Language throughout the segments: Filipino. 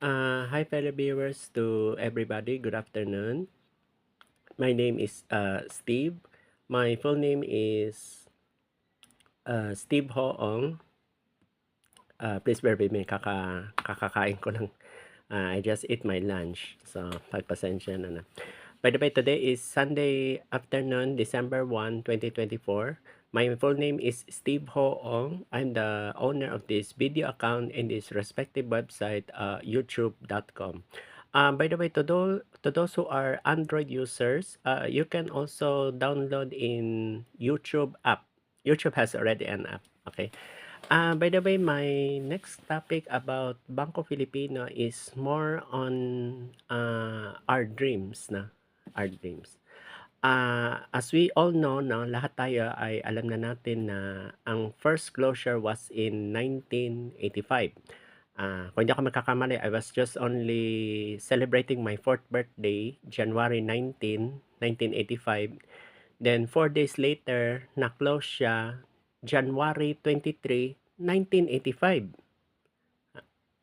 Uh, hi fellow viewers to everybody. Good afternoon. My name is uh, Steve. My full name is uh, Steve Hoong. Uh, please bear with me. Kaka, kakakain ko lang. Uh, I just ate my lunch. So, pagpasensya na na. By the way, today is Sunday afternoon, December 1, 2024. My full name is Steve Ho Ong. I'm the owner of this video account and this respective website, uh, youtube.com. Um, by the way, to, those, to those who are Android users, uh, you can also download in YouTube app. YouTube has already an app. Okay. Uh, by the way, my next topic about Banco Filipino is more on uh, our dreams na our dreams. Uh, as we all know, no, lahat tayo ay alam na natin na ang first closure was in 1985. Uh, kung hindi ako magkakamali, I was just only celebrating my fourth birthday, January 19, 1985. Then, four days later, na-close siya January 23, 1985.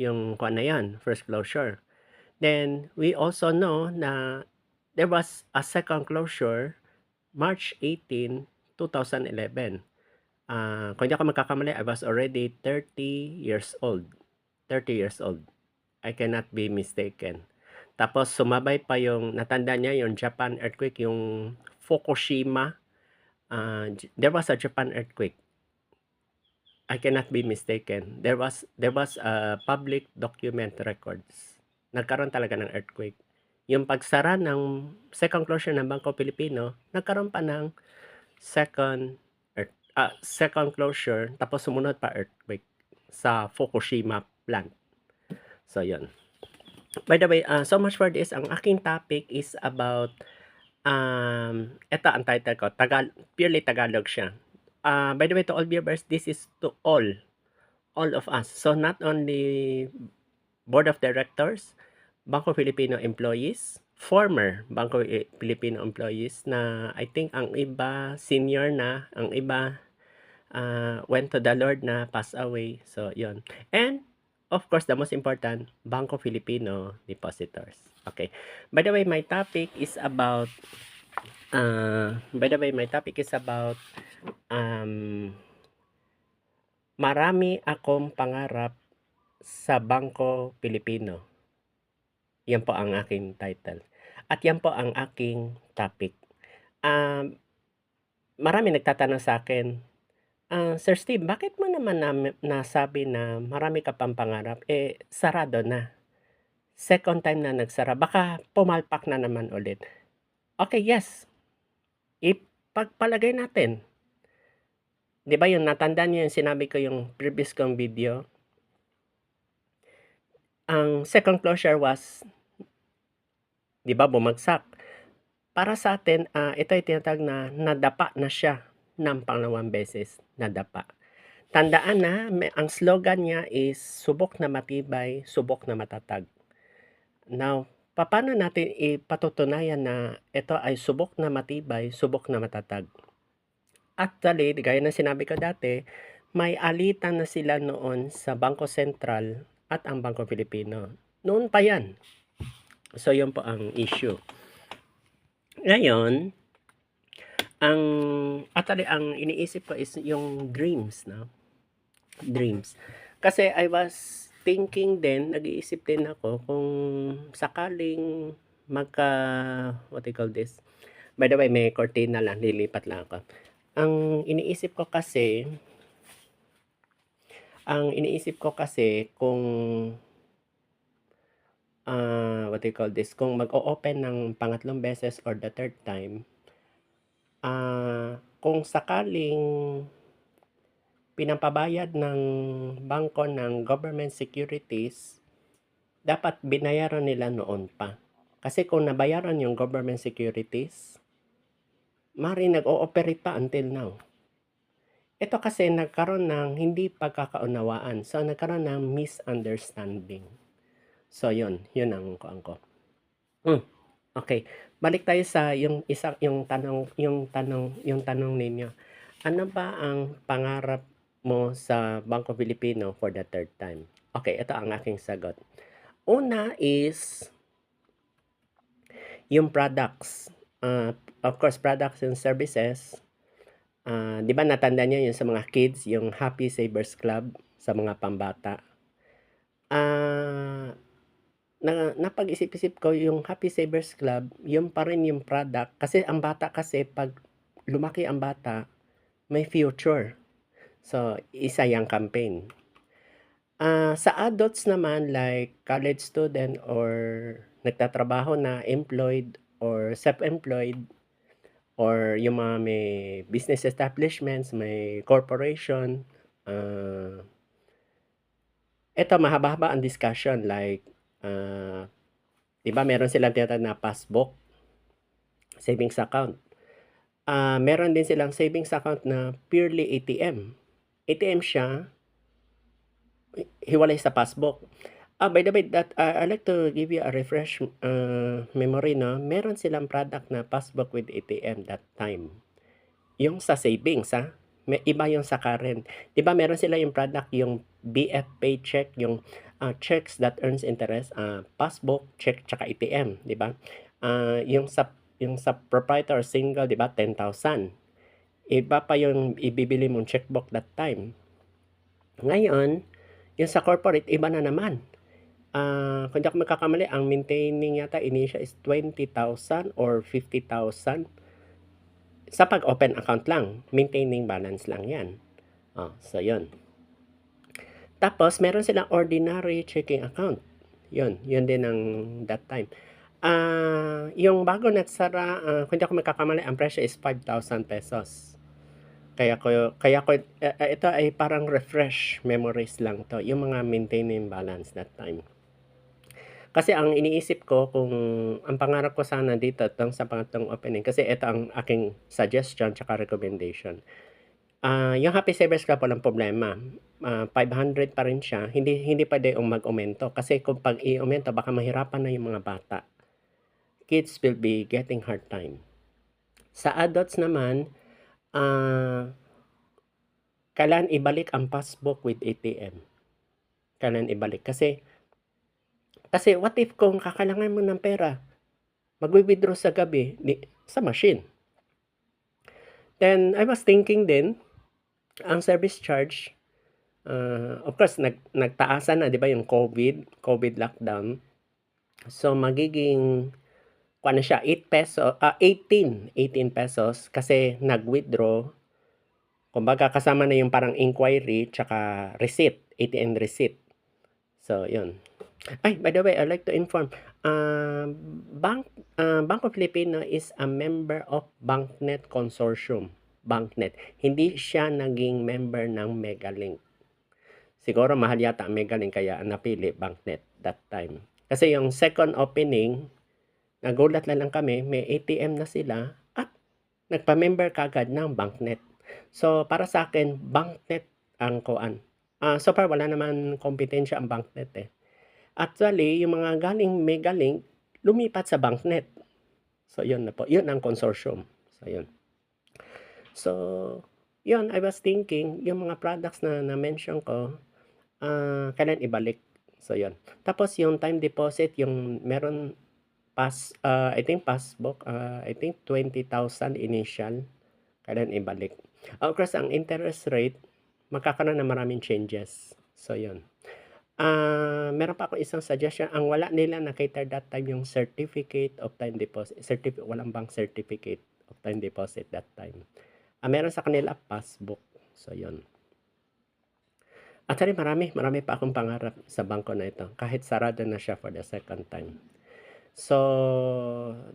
Yung kung ano yan, first closure. Then, we also know na there was a second closure March 18, 2011. Uh, kung hindi ako magkakamali, I was already 30 years old. 30 years old. I cannot be mistaken. Tapos sumabay pa yung, natanda niya yung Japan earthquake, yung Fukushima. Uh, there was a Japan earthquake. I cannot be mistaken. There was there was a public document records. Nagkaroon talaga ng earthquake. Yung pagsara ng second closure ng Bangko Pilipino, nagkaroon pa ng second earth, uh, second closure tapos sumunod pa earthquake sa Fukushima plant. So, yun. By the way, uh, so much for this. Ang aking topic is about um, ito ang title ko. Tagal, purely Tagalog siya uh, by the way to all viewers this is to all all of us so not only board of directors Bangko Filipino employees former Bangko Filipino employees na I think ang iba senior na ang iba uh, went to the Lord na pass away. So yon and of course the most important Bangko Filipino depositors. Okay. By the way my topic is about uh, by the way my topic is about um, marami akong pangarap sa Bangko Pilipino. Yan po ang aking title. At yan po ang aking topic. Um, marami nagtatanong sa akin, uh, Sir Steve, bakit mo naman na, nasabi na marami ka pang pangarap? Eh, sarado na. Second time na nagsara. Baka pumalpak na naman ulit. Okay, yes. Ipagpalagay natin 'Di ba yung natandaan niyo yung sinabi ko yung previous kong video? Ang second closure was 'di ba bumagsak. Para sa atin, uh, ito ay tinatawag na nadapa na siya ng pangalawang beses, nadapa. Tandaan na, may, ang slogan niya is subok na matibay, subok na matatag. Now, paano natin ipatutunayan na ito ay subok na matibay, subok na matatag? Actually, gaya ng sinabi ko dati, may alitan na sila noon sa Bangko Sentral at ang Bangko Pilipino. Noon pa yan. So, yun po ang issue. Ngayon, ang actually ang iniisip ko is yung dreams no? Dreams. Kasi I was thinking din nag-iisip din ako kung sakaling magka what do you call this? By the way may cortina lang lilipat lang ako. Ang iniisip ko kasi ang iniisip ko kasi kung what you call this, kung mag-o-open ng pangatlong beses or the third time, uh, kung sakaling pinapabayad ng bangko ng government securities, dapat binayaran nila noon pa. Kasi kung nabayaran yung government securities, Mari nag-ooperate pa until now. Ito kasi nagkaroon ng hindi pagkakaunawaan. So, nagkaroon ng misunderstanding. So, yun. Yun ang kuang ko. Hmm. Okay. Balik tayo sa yung isa yung tanong yung tanong yung tanong ninyo. Ano ba ang pangarap mo sa Bangko Filipino for the third time? Okay, ito ang aking sagot. una is yung products. Uh, of course, products and services. Uh, di ba natanda niyo yung sa mga kids, yung Happy Savers Club sa mga pambata. Ah, na napag-isip-isip ko yung Happy Savers Club, yun pa rin yung product. Kasi ang bata kasi pag lumaki ang bata, may future. So, isa yung campaign. Ah, sa adults naman like college student or nagtatrabaho na, employed or self-employed or yung mga may business establishments, may corporation, ah eto mahaba-haba ang discussion like ah, 'di ba meron silang tinatawag na passbook, savings account. Ah, meron din silang savings account na purely ATM. ATM siya hi hiwalay sa passbook. Ah, by the way that ah, I'd like to give you a refresh ah, memory 'no, meron silang product na passbook with ATM that time. Yung sa savings, ah, may iba yung sa current. 'Di ba meron sila yung product yung BF Paycheck, yung ah, checks that earns interest, ah, passbook, check, tsaka ATM, 'di ba? Ah, yung sa yung sa proprietor single 'di ba 10,000. Iba pa yung ibibili mong checkbook that time. Ngayon, yung sa corporate iba na naman. Ah, kung di ako magkakamali ang maintaining yata initial is 20,000 or 50,000. Sa pag-open account lang, maintaining balance lang 'yan. Oh, so 'yun. Tapos meron silang ordinary checking account. 'Yun, 'yun din ang that time. Ah, yung bago nagsara, ah, kung di ako magkakamali ang presyo is 5,000 pesos. Kaya ko kaya ko ah, ito ay parang refresh memories lang 'to, yung mga maintaining balance that time. Kasi ang iniisip ko kung ang pangarap ko sana dito 'tong sa pangatlong opening kasi ito ang aking suggestion tsaka recommendation. Ah, yung Happy Savers Club walang problema, ah, 500 pa rin siya, hindi hindi puwede yung mag-aumento kasi kung 'pag i-aumento baka mahirapan na yung mga bata. Kids will be getting hard time. Sa adults naman, ah kailangan ibalik ang passbook with ATM. Kailangan ibalik kasi kasi what if kung kakailangan mo ng pera, magwi-withdraw sa gabi di sa machine. Then I was thinking din, ang service charge, ah, of course nag nagtaasan na 'di ba yung COVID, COVID lockdown. So magiging kuwan na siya 8 peso ah, 18, 18 pesos kasi nag-withdraw. Kumbaga kasama na yung parang inquiry tsaka receipt, ATM receipt. So 'yun. Ay, by the way, I'd like to inform, ah, Bank ah, Bangko Pilipino is a member of BancNet Consortium, BancNet. Hindi siya naging member ng Megalink. Siguro mahal yata ang Megalink kaya napili BancNet that time. Kasi yung second opening, nagulat na lang kami, may ATM na sila at nagpa-member kaagad ng BancNet. So para sa akin, BancNet ang kuan. Ah, so far wala naman kompetensya ang BancNet, eh. Actually, yung mga galing Megalink lumipat sa BancNet. So 'yun na po, 'yun ang consortium. So 'yun. So, 'yun I was thinking yung mga products na na-mention ko, ah, kailangan ibalik. So 'yun. Tapos yung time deposit yung meron pass ah, I think passbook, ah, I think 20,000 initial, kailangan ibalik. Of course ang interest rate magkakaroon ng maraming changes. So 'yun. Ah, meron pa akong isang suggestion, ang wala nila na-cater that time yung certificate of time deposit, certifi walang bank certificate of time deposit that time. Ah, meron sa kanila passbook. So 'yun. Actually marami, marami pa akong pangarap sa bangko na ito kahit sarado na siya for the second time. So,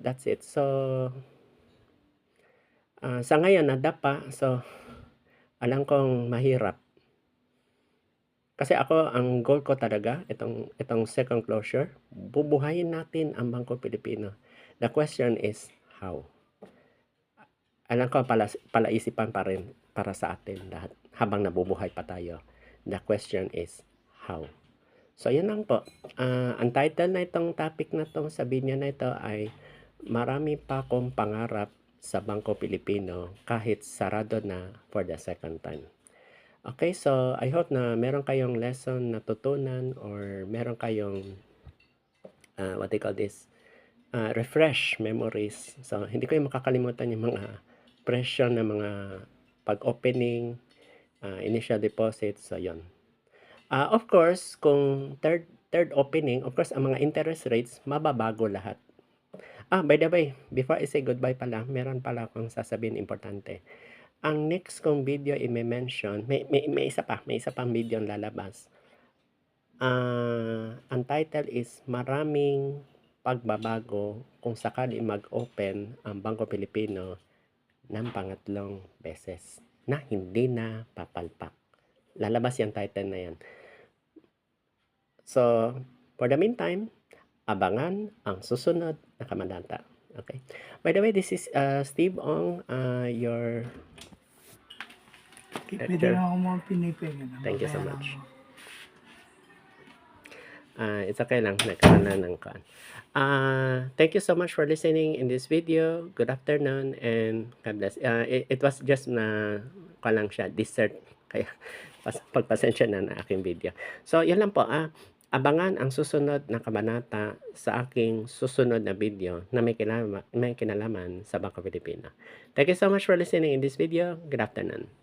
that's it. So ah, sa ngayon nadapa, so alam kong mahirap. Kasi ako ang goal ko talaga itong itong second closure, bubuhayin natin ang Bangko Pilipino. The question is how? Alam ko pala palaisipan pa rin para sa atin lahat habang nabubuhay pa tayo. The question is how? So 'yun lang po. Ah, ang title na itong topic na 'to sa video na ito ay marami pa akong pangarap sa Bangko Pilipino kahit sarado na for the second time. Okay, so I hope na meron kayong lesson natutunan or meron kayong uh, what they call this, uh, refresh memories. So, hindi ko yung makakalimutan yung mga presyo ng mga pag-opening, uh, initial deposit. So, yon. Uh, of course, kung third third opening, of course, ang mga interest rates, mababago lahat. Ah, by the way, before I say goodbye pala, meron pala akong sasabihin importante. Ang next kong video i-mention, may, may, may isa pa, may isa pang video ang lalabas. Ah, ang title is Maraming Pagbabago kung sakali mag-open ang Bangko Pilipino ng pangatlong beses na hindi na papalpak. Lalabas yung title na yan. So, for the meantime, abangan ang susunod na kamanata. Okay. By the way, this is uh, Steve Ong, uh, your Pwede na ako mga pinipigil. Thank you so much. ako. Uh, it's okay lang. Nagkaroon na ng kan. Uh, thank you so much for listening in this video. Good afternoon and God bless. Uh, it, it was just na ko lang siya, dessert. Kaya pas, pagpasensya na na aking video. So, yun lang po. Ah, abangan ang susunod na kabanata sa aking susunod na video na may, kinalaman, may kinalaman sa Bangko Pilipino. Thank you so much for listening in this video. Good afternoon.